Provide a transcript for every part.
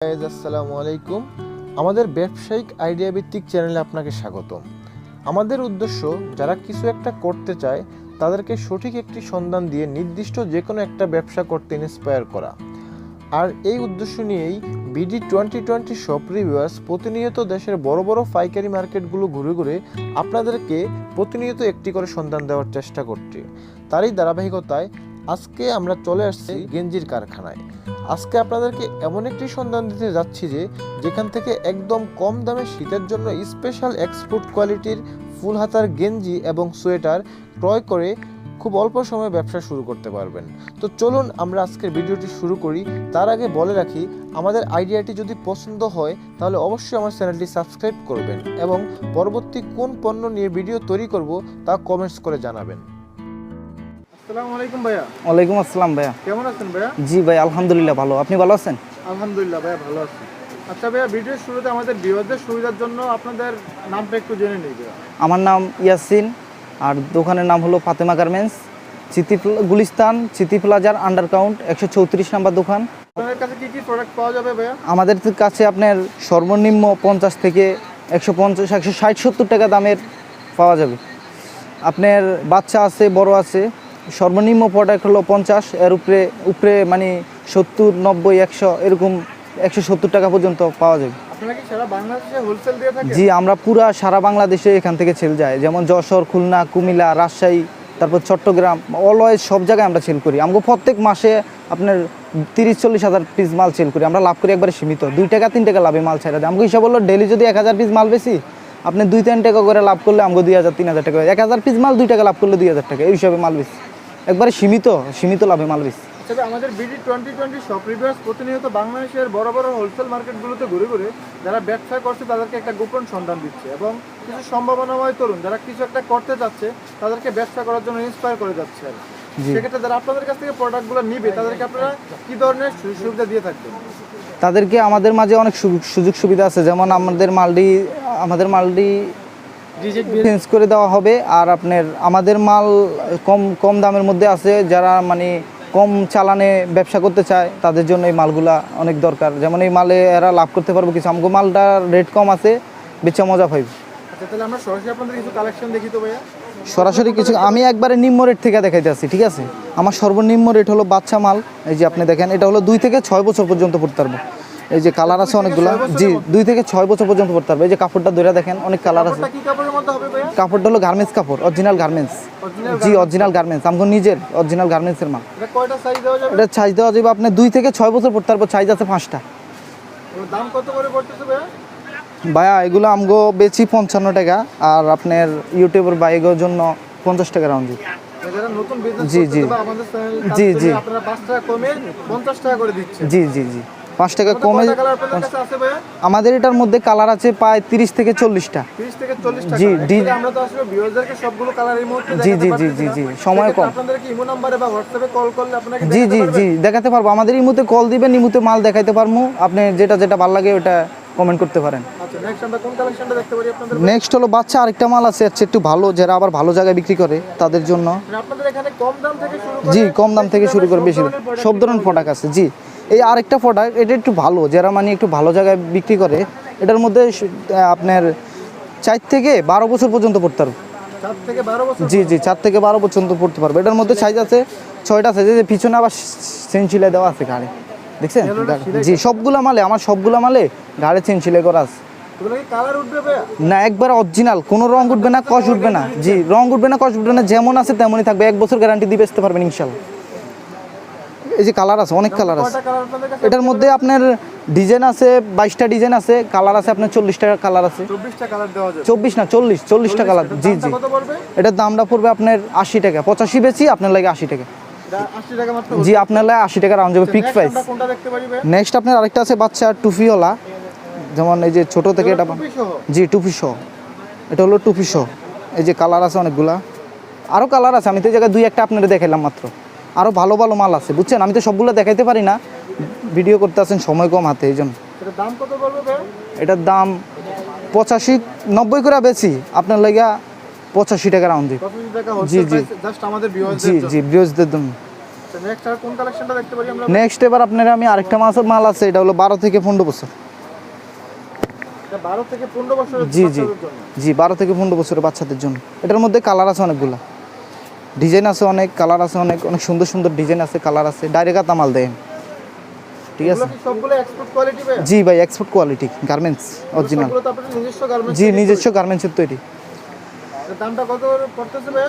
আসসালামু আলাইকুম। আমাদের ব্যবসায়িক আইডিয়া ভিত্তিক চ্যানেলে আপনাকে স্বাগতম। আমাদের উদ্দেশ্য, যারা কিছু একটা করতে চায়, তাদেরকে সঠিক একটি সন্ধান দিয়ে নির্দিষ্ট যে কোনো একটা ব্যবসা করতে ইন্সপায়ার করা। আর এই উদ্দেশ্য নিয়েই BD twenty twenty shop reviewers প্রতিনিয়ত দেশের বড় বড় পাইকারি মার্কেটগুলো ঘুরে ঘুরে আপনাদেরকে প্রতিনিয়ত একটি করে সন্ধান দেওয়ার চেষ্টা করছে। তারই ধারাবাহিকতায় আজকে আমরা চলে আসছি গেঞ্জির কারখানায়। আজকে আপনাদেরকে এমন একটি সন্ধান দিতে যাচ্ছি যে যেখান থেকে একদম কম দামে শীতের জন্য স্পেশাল এক্সপোর্ট কোয়ালিটির ফুল হাতার গেঞ্জি এবং সোয়েটার ক্রয় করে খুব অল্প সময়ে ব্যবসা শুরু করতে পারবেন। তো চলুন আমরা আজকের ভিডিওটি শুরু করি। তার আগে বলে রাখি, আমাদের আইডিয়াটি যদি পছন্দ হয়, তাহলে অবশ্যই আমার চ্যানেলটি সাবস্ক্রাইব করবেন এবং পরবর্তী কোন পণ্য নিয়ে ভিডিও তৈরি করব, তা কমেন্টস করে জানাবেন। আসসালামু আলাইকুম ভাইয়া। ওয়ালাইকুম আসসালাম ভাইয়া। কেমন আছেন ভাইয়া? জি ভাই আলহামদুলিল্লাহ ভালো। আপনি ভালো আছেন? আলহামদুলিল্লাহ ভাইয়া ভালো আছি। আচ্ছা ভাইয়া ভিডিওর শুরুতে আমাদের ভিউয়ারদের সুবিধার জন্য আপনাদের নামটা একটু জেনে নিই আমার নাম ইয়াসিন আর দোকানের নাম হলো ফাতেমা গার্মেন্টস। চিতি গুলিস্তান চিতি প্লাজার আন্ডার কাউন্ট একশো চৌত্রিশ নাম্বার দোকান। আপনাদের কাছে কি কি প্রোডাক্ট পাওয়া যাবে ভাইয়া? আমাদের কাছে আপনার সর্বনিম্ন পঞ্চাশ থেকে একশো পঞ্চাশ একশো ষাট সত্তর টাকা দামের পাওয়া যাবে। আপনার বাচ্চা আছে বড় আছে সর্বনিম্ন প্রোডাক্ট হলো পঞ্চাশ এর উপরে উপরে মানে সত্তর নব্বই একশো এরকম একশো সত্তর টাকা পর্যন্ত পাওয়া যাবে। জি আমরা পুরা সারা বাংলাদেশে এখান থেকে সেল যায়। যেমন যশোর খুলনা কুমিল্লা রাজশাহী তারপর চট্টগ্রাম অলওয়েজ সব জায়গায় আমরা সেল করি। আমরা প্রত্যেক মাসে আপনার তিরিশ চল্লিশ হাজার পিস মাল সেল করি। আমরা লাভ করি একবারে সীমিত। দুই টাকা তিন টাকা লাভে মাল ছাড়া দেয়। আমাকে হিসাব হলো ডেলি যদি এক হাজার পিস মাল বেশি আপনি দুই তিন টাকা করে লাভ করলে আমাকে দুই হাজার তিন হাজার টাকা। এক হাজার পিস মাল দুই টাকা লাভ করলে দুই হাজার টাকা। এই হিসাবে মাল বেশি। একবারে সীমিত সীমিত লাভে মাল বেশি তবে আমাদের BD twenty twenty shop reviewers প্রতিনিয়ত বাংলাদেশের বড় বড় হোলসেল মার্কেটগুলোতে ঘুরে ঘুরে যারা ব্যবসা করছে তাদেরকে একটা গোপন সন্ধান দিচ্ছে এবং কিছু সম্ভাবনাময় তরুণ যারা কিছু একটা করতে যাচ্ছে তাদেরকে ব্যবসা করার জন্য ইন্সপায়ার করে যাচ্ছে আর। সেক্ষেত্রে যারা আপনাদের কাছ থেকে প্রোডাক্টগুলো নিবে তাদেরকে আপনারা কি ধরনের সুবিধা দিয়ে থাকবেন? তাদেরকে আমাদের মাঝে অনেক সুযোগ সুবিধা আছে। যেমন আমাদের মালডি আমাদের মালডি চেঞ্জ করে দেওয়া হবে আর আপনার আমাদের মাল কম কম দামের মধ্যে আছে যারা মানে কম চালানে ব্যবসা করতে চায় তাদের জন্য এই মালগুলা অনেক দরকার। যেমন এই মালে এরা লাভ করতে পারব কিছু আমাকে মালটার রেট কম আছে বেচা মজা পাইব। আচ্ছা সরাসরি কিছু আমি একবারে নিম্ন রেট থেকে দেখাইতে আসছি ঠিক আছে? আমার সর্বনিম্ন রেট হলো বাচ্চা মাল এই যে আপনি দেখেন এটা হলো দুই থেকে ছয় বছর পর্যন্ত পড়তে পারব। এই যে কালার আছে অনেকগুলো। জি দুই থেকে ছয় বছর পর্যন্ত পড়তে পারবে। এই যে কাপড়টা ধরে দেখেন অনেক কালার আছে। কাপড়টা হলো গার্মেন্টস কাপড় অরিজিনাল গার্মেন্টস জি অরিজিনাল গার্মেন্টস আমাকে নিজের অরিজিনাল গার্মেন্টসের মাল। এটা সাইজ দেওয়া যাবে? আপনি দুই থেকে ছয় বছর পড়তে পারব সাইজ আছে পাঁচটা। দাম কত করে ভাইয়া? এগুলো আমগো বেচি পঞ্চান্ন টাকা আর আপনার ইউটিউবের বাইকের জন্য পঞ্চাশ টাকা রাউন্ড জি, জি। জি, জি। আপনারা 5 টাকা কমে 50 টাকা করে দিচ্ছেন জি জি জি। পাঁচ টাকা কমে আমাদের এটার মধ্যে কালার আছে প্রায় তিরিশ থেকে চল্লিশটা। 30 থেকে 40 টাকা জি, মুহূর্তে জি, জি, জি, জি, জি, সময় কম। জি জি জি দেখাতে পারব। আমাদের ইমুতে কল দিবেন ইমুতে মাল দেখাইতে পারব। আপনি যেটা যেটা ভালো লাগে ওটা কমেন্ট করতে পারেন। আচ্ছা নেক্সট হলো বাচ্চা আরেকটা মাল আছে হচ্ছে একটু ভালো যারা আবার ভালো জায়গায় বিক্রি করে তাদের জন্য। মানে আপনাদের এখানে কম দাম থেকে শুরু করে জি কম দাম থেকে শুরু করে সব বেশি সব ধরনের প্রোডাক্ট আছে জি। এই আরেকটা প্রোডাক্ট এটা একটু ভালো যারা মানে একটু ভালো জায়গায় বিক্রি করে এটার মধ্যে আপনার চার থেকে বারো বছর পর্যন্ত পড়তে পারবে। চার থেকে 12 বছর জি জি চার থেকে বারো পর্যন্ত পড়তে পারবে। এটার মধ্যে সাইজ আছে ছয়টা সাইজ আছে পিছনে আবার চেন সিলাই দেওয়া আছে গাড়ি। দেখছেন? জি সবগুলা মালে আমার সবগুলা মালে গাড়ি চেন সিলাই করা আছে। না একবার অরিজিনাল কোনো রং উঠবে না কষ উঠবে না। জি রং উঠবে না কষ উঠবে না যেমন আছে তেমনই থাকবে। এক বছর গ্যারান্টি দিয়ে বেচতে পারবেন ইনশাল্লাহ। এই যে কালার আছে অনেক কালার আছে। এটার মধ্যে আপনার ডিজাইন আছে বাইশটা ডিজাইন আছে কালার আছে আপনার চল্লিশটা কালার আছে। 24টা কালার দেওয়া যাবে। চব্বিশ না চল্লিশ চল্লিশটা কালার জি জি। এটার দামটা পড়বে আপনার আশি টাকা পঁচাশি বেচি আপনার লাগে আশি টাকা। এটা 80 টাকা মাত্র জি আপনার লাগে আশি টাকা রাউন্ড যাবে পিক প্রাইস নেক্সট আপনার আরেকটা আছে বাচ্চা টুফিওয়ালা যেমন এই যে ছোট থেকে এটা জি টুপি শো এটা হলো টুপি শো এই যে কালার আছে অনেকগুলা। আরও কালার আছে আমি তো এই জায়গায় দুই একটা আপনারা দেখাইলাম মাত্র। আরও ভালো ভালো মাল আছে বুঝছেন? আমি তো সবগুলো দেখাইতে পারি না। ভিডিও করতে আছেন সময় কম হাতে এই জন্য। এটার দাম পঁচাশি নব্বই করে বেশি। আপনার লাগা পঁচাশি টাকা রাউন্ড দিই জি, জি। জি জি বৃহস্পতির জন্য। আচ্ছা নেক্সট এবার আপনার আমি আরেকটা মাছের মাল আছে এটা হলো বারো থেকে পনেরো বছর। এটা 12 থেকে 15 বছরের জি জি। জি বারো থেকে পনেরো বছরের বাচ্চাদের জন্য। এটার মধ্যে কালার আছে অনেকগুলো। ডিজাইন আছে অনেক কালার আছে অনেক অনেক সুন্দর সুন্দর ডিজাইন আছে কালার আছে ডাইরেক্ট মাল দেন। ঠিক আছে? জি ভাই এক্সপোর্ট কোয়ালিটি গার্মেন্টস অরিজিনাল জি নিজস্ব গার্মেন্টসের তৈরি। দামটা কত পড়তেছে ভাই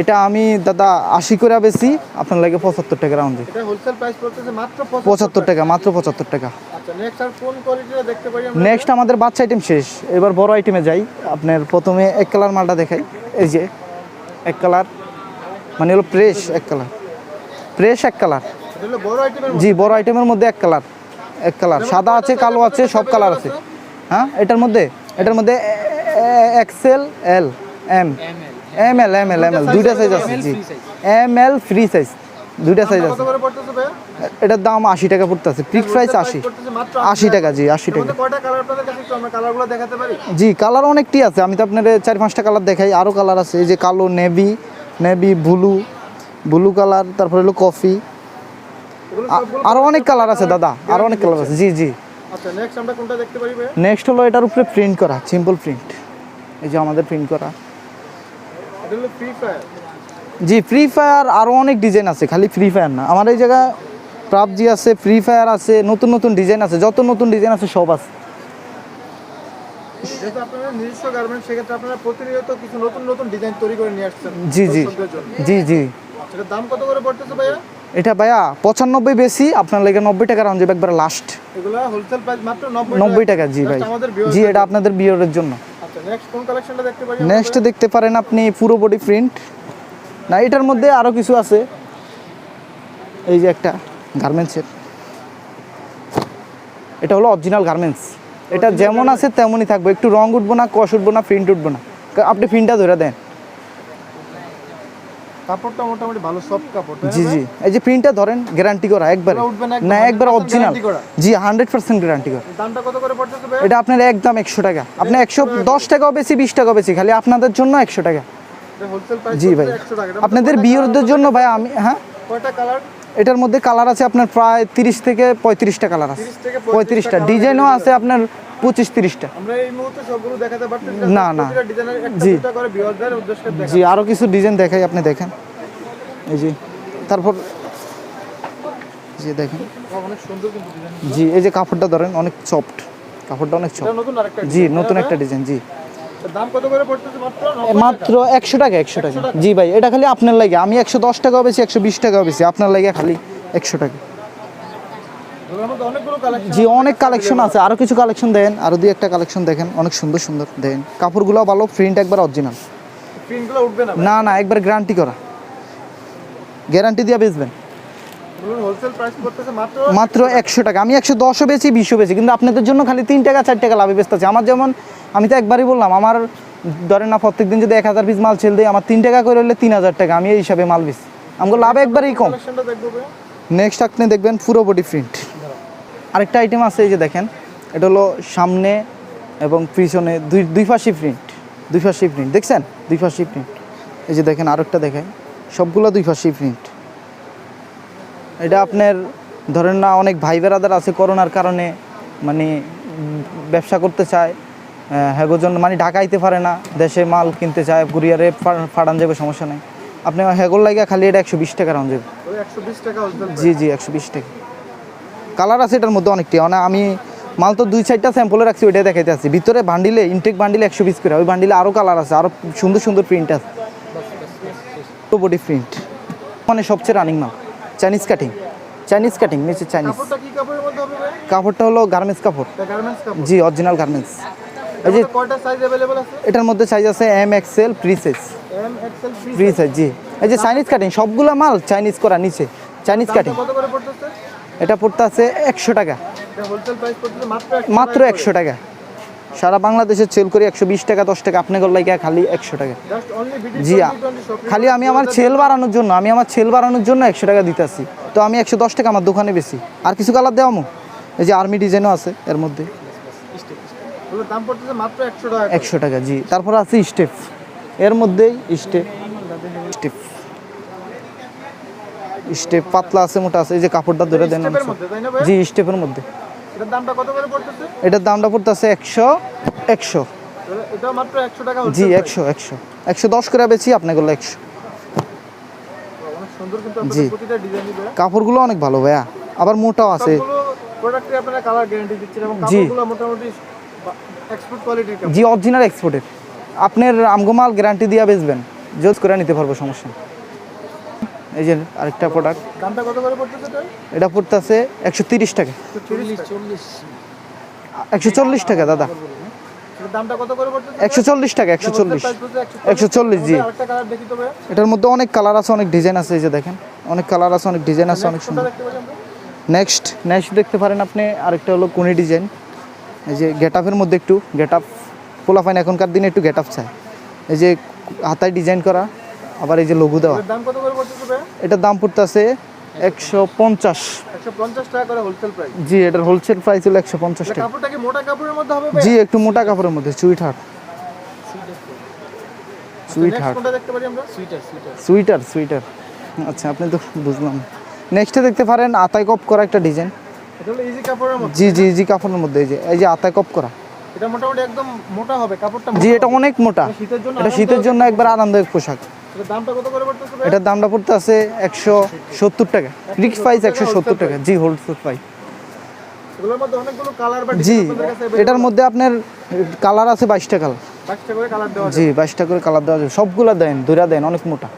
এটা আমি দাদা আশি করে বেশি আপনার লাগে পঁচাত্তর টাকা রাউন্ডে এটা হোলসেল প্রাইস পড়তেছে মাত্র 75 পঁচাত্তর টাকা মাত্র পঁচাত্তর টাকা। আচ্ছা নেক্সট আমাদের বাচ্চা আইটেম শেষ। এবার বড় আইটেমে যাই। আপনার প্রথমে এক কালার মালটা দেখাই। এই যে এক কালার মানে হলো প্রেস এক কালার। প্রেস এক কালার। জি, বড় আইটেমের মধ্যে এক কালার এক কালার। সাদা আছে, কালো আছে, সব কালার আছে। হ্যাঁ এটার মধ্যে? এটার মধ্যে XL L M M L M L M L দুইটা সাইজ আছে, জি। এম এল ফ্রি সাইজ দুইটা সাইজ আছে। এটার দাম আশি টাকা পড়তেছে প্রিক প্রাইস আশি। আশি টাকা। জি আশি টাকা। জি কালার অনেকটি আছে আমি তো আপনার চার পাঁচটা কালার দেখাই আরও কালার আছে এই যে কালো navy navy blue blue colour তারপরে হলো কফি আরও অনেক কালার আছে দাদা আরও অনেক কালার আছে জি জি। আচ্ছা নেক্সট হলো এটার উপরে প্রিন্ট করা সিম্পল প্রিন্ট এই যে আমাদের প্রিন্ট করা। জি ফ্রি ফায়ার আরও অনেক ডিজাইন আছে খালি ফ্রি ফায়ার না। আমার এই জায়গায় পাবজি আছে ফ্রি ফায়ার আছে নতুন নতুন ডিজাইন আছে যত নতুন ডিজাইন আছে সব আছে। জি জি। জি জি। আচ্ছা এটা ভাইয়া পঁচানব্বই বেশি আপনার লেগে নব্বই টাকা রাউন্ড যাবে একবার লাস্ট এগুলো হোলসেল প্রাইস মাত্র 90 নব্বই টাকা জি ভাই। জি এটা আপনাদের বিয়ের জন্য। আচ্ছা নেক্সট দেখতে নেক্সট দেখতে পারেন আপনি পুরো বডি প্রিন্ট না এটার মধ্যে আরও কিছু আছে। এই যে একটা গার্মেন্টসের এটা হলো অরিজিনাল গার্মেন্টস এটা যেমন আছে তেমনই থাকবে। একটু রং উঠবো না কষ উঠবো না প্রিন্ট উঠবো না। আপনি প্রিন্টটা ধরে দেন। কাপড়টা মোটামুটি ভালো সফট কাপড় জি জি। এই যে প্রিন্টটা ধরেন গ্যারান্টি করা একবারে। না একবার 100% অরিজিনাল জি হান্ড্রেড পার্সেন্ট গ্যারান্টি করা। দামটা কত করে পড়তেছে এটা আপনার একদম একশো টাকা। আপনি একশো দশ টাকাও বেশি বিশ টাকাও বেশি খালি আপনাদের জন্য একশো টাকা। জি ভাই। 100 টাকা। এটা আপনাদের বিয়েরদের জন্য ভাই আমি হ্যাঁ? কয়টা কালার এটার মধ্যে কালার আছে আপনার প্রায় তিরিশ থেকে পঁয়ত্রিশটা কালার আছে। 30 থেকে 35 পঁয়ত্রিশটা। ডিজাইনও আছে আপনার পঁচিশ তিরিশটা। না, না। জি। জি আরও কিছু ডিজাইন দেখাই আপনি দেখেন। এই জি তারপর জি দেখেন। জি এই যে কাপড়টা ধরেন অনেক সফট কাপড়টা অনেক সফট জি নতুন একটা ডিজাইন জি। মাত্র? 90 টাকা। মাত্র একশো টাকা একশো টাকা। জি ভাই এটা খালি আপনার লাগে। আমি একশো দশ টাকাও বেশি একশো বিশ টাকাও বেশি। আপনার লাগে খালি একশো টাকা। জি অনেক কালেকশন আছে। আরও কিছু কালেকশন দেন আরও দুই একটা কালেকশন দেখেন। অনেক সুন্দর সুন্দর দেন। কাপড়গুলো ভালো প্রিন্ট একবার অরিজিনাল না না একবার গ্যারান্টি করা। গ্যারান্টি দিয়ে বেচবেন। মাত্র একশো টাকা। আমি একশো দশও বেচি বিশও বেচি কিন্তু আপনাদের জন্য খালি তিন টাকা চার টাকা লাভে বেচতেছি। আমার যেমন আমি তো একবারই বললাম আমার ধরেন না প্রত্যেক দিন যদি এক হাজার পিস মাল ছেল দিই আমার তিন টাকা করে হলে তিন হাজার টাকা আমি এই হিসাবে মাল বেচি। আমাকে লাভ একবারই কম। নেক্সট আপনি দেখবেন পুরো বডি প্রিন্ট আরেকটা আইটেম আছে এই যে দেখেন এটা হলো সামনে এবং পিছনে দুই দুই পাশে প্রিন্ট দুই পাশে প্রিন্ট দেখছেন? দুই পাশে প্রিন্ট এই যে দেখেন আরেকটা দেখেন সবগুলো দুই পাশে প্রিন্ট এটা আপনার ধরেন না অনেক ভাই বেরাদার আছে করোনার কারণে মানে ব্যবসা করতে চায় হ্যাগোর জন্য মানে ঢাকাইতে পারে না দেশে মাল কিনতে চায় কুরিয়ারে ফাড়ান যাবে সমস্যা নেই। আপনি হ্যাগোর লাগিয়া খালি এটা একশো বিশ টাকা রাউন্ড যাবে। ওই 120 টাকা জি জি একশো বিশ টাকা। কালার আছে এটার মধ্যে অনেকটি মানে আমি মাল তো দুই চারটা স্যাম্পলে রাখছি ওইটাই দেখাইতে আছি ভিতরে বান্ডিলে ইনটেক বান্ডিলে একশো পিস করে ওই বান্ডিলে আরও কালার আছে আরও সুন্দর সুন্দর প্রিন্ট আছে। বডি প্রিন্ট মানে সবচেয়ে রানিং মাল। চাইনিজ কাটিং চাইনিজ কাটিং নিচে চাইনিজ কাপড়টা হলো গার্মেন্টস কাপড়। জি অরিজিনাল গার্মেন্টস এই যে এটার কয়টা সাইজ अवेलेबल আছে এটার মধ্যে সাইজ আছে M XL free size M XL free free size জি এই যে চাইনিজ কাটিং সবগুলো মাল চাইনিজ করা নিচে চাইনিজ কাটিং কত করে পড়তেছে এটা পড়তে আছে একশো টাকা এটা হোলসেল প্রাইস পড়তেছে মাত্র 100 মাত্র একশো টাকা সারা বাংলাদেশে সেল করি একশো বিশ টাকা দশ টাকা আপনি করলে খালি একশো টাকা জাস্ট অনলি ভিডিও জি খালি আমি আমার সেল বাড়ানোর জন্য আমি আমার সেল বাড়ানোর জন্য একশো টাকা দিতেছি তো আমি একশো দশ টাকা আমার দোকানে বেশি আর কিছু কালার দেওয়া মো এই যে আর্মি ডিজাইনও আছে এর মধ্যে এগুলোর দাম পড়তেছে মাত্র 100 টাকা একশো টাকা জি। তারপর আছে স্টেপ এর মধ্যেই স্টেপ স্টেপ স্টেপ পাতলা আছে মোটা আছে এই যে কাপড়টা ধরে দেন জি স্টেপের মধ্যে। এটার দামটা কত করে পড়তেছে? এটার দামটা পড়তেছে একশো একশো। এটা মাত্র একশো টাকা জি। একশো একশো। একশো করে একশো। অনেক সুন্দর কিন্তু জি। কাপড়গুলো অনেক ভালো ভাইয়া। আবার মোটাও আছে। প্রোডাক্টে আপনারা কালার গ্যারান্টি দিচ্ছেন এবং জি। কাপড়গুলো মোটামুটি এক্সপোর্ট কোয়ালিটির জি অরিজিনাল এক্সপোর্টের আপনার আমগো মাল গ্যারান্টি দিয়ে বেচবেন। জোজ করে নিতে পারব সমস্যা এই যে আরেকটা প্রোডাক্ট দামটা কত করে পড়তেছে এটা? এটা পড়তেছে একশো তিরিশ টাকা। একশো চল্লিশ টাকা। দাদা। দামটা কত করে পড়তেছে? একশো চল্লিশ টাকা একশো চল্লিশ। একশো চল্লিশ। জি। আরেকটা কালার দেখি তো ভাইয়া। এটার মধ্যে অনেক কালার আছে অনেক ডিজাইন আছে এই যে দেখেন। অনেক কালার আছে অনেক ডিজাইন আছে অনেক সুন্দর? নেক্সট নেক্সট দেখতে পারেন আপনি আরেকটা হলো কোনি ডিজাইন এই যে গেট আপের মধ্যে একটু গেট আপ পোলাফাইন এখনকার দিনে একটু গেট আপ চায় এই যে হাতায় ডিজাইন করা আবার এই যে লঘু দেওয়া। এটার দাম কত করে পড়তেছে ভাইয়া এটার দাম পড়তেছে একশো পঞ্চাশ। একশো পঞ্চাশ টাকা করে হোলসেল প্রাইস জি এটার হোলসেল প্রাইস হলো একশো পঞ্চাশ টাকা। কাপড়টা কি মোটা কাপড়ের মধ্যে হবে ভাই? জি একটু মোটা কাপড়ের মধ্যে সুইট আমরা? সুইটার সুইটার সুইটার সুইটার আচ্ছা আপনি তো বুঝলাম। নেক্সটে দেখতে পারেন আতায় কপ করা একটা ডিজাইন এটা হলো ইজি কাপড়ের মধ্যে। জি জি জি কাপড়ের মধ্যে এই যে এই যে আতায় কপ করা। এটা মোটামুটি একদম মোটা হবে কাপড়টা জি এটা অনেক মোটা। শীতের জন্য এটা শীতের জন্য একবার আরামদায়ক পোশাক। এটার দামটা পড়তে আছে একশো সত্তর টাকা। ফিক্স প্রাইস একশো সত্তর টাকা। জি হোলসেল প্রাইস জি এটার মধ্যে আপনার কালার আছে বাইশটা কালার জি বাইশটা করে কালার দেওয়া যায় সবগুলা দেন দুইটা দেন অনেক মোটা।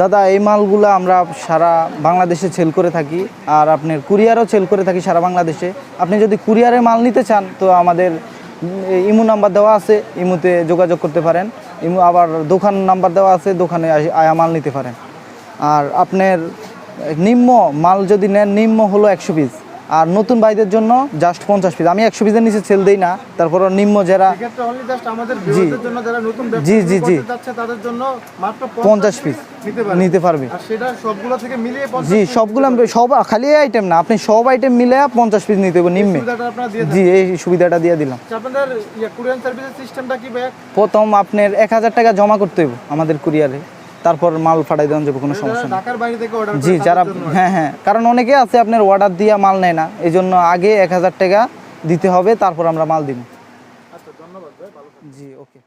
দাদা, এই মালগুলো আমরা সারা বাংলাদেশে সেল করে থাকি আর আপনার কুরিয়ারও সেল করে থাকি সারা বাংলাদেশে। আপনি যদি কুরিয়ারে মাল নিতে চান, তো আমাদের ইমু নাম্বার দেওয়া আছে, ইমুতে যোগাযোগ করতে পারেন। ইমু আবার দোকান নাম্বার দেওয়া আছে, দোকানে আয়া মাল নিতে পারেন। আর আপনার নিম্ন মাল যদি নেন, নিম্ন হলো একশো পিস আর নতুন ভাইদের জন্য জাস্ট পঞ্চাশ পিস আমি একশো পিসের নিচে সেল দিই না তারপর নিম্ন যারা জি, জি, জি। মাত্র পঞ্চাশ পিস নিতে পারে। পারবে। জি সবগুলো সব খালি আইটেম না আপনি সব আইটেম মিলে পঞ্চাশ পিস নিতে হবে নিম্নে। জি এই সুবিধাটা দিয়ে দিলাম। আচ্ছা, ইয়ে প্রথম আপনার এক হাজার টাকা জমা করতে হবে আমাদের কুরিয়ারে তারপর মাল ফাটাই দেওয়া যাবে কোনো সমস্যা নেই। জি যারা হ্যাঁ হ্যাঁ কারণ অনেকে আছে আপনার অর্ডার দিয়ে মাল নেয় না। এই জন্য আগে এক হাজার টাকা দিতে হবে তারপর আমরা মাল দিব। আচ্ছা ধন্যবাদ ভাই ভালো থাকবেন। জি ওকে।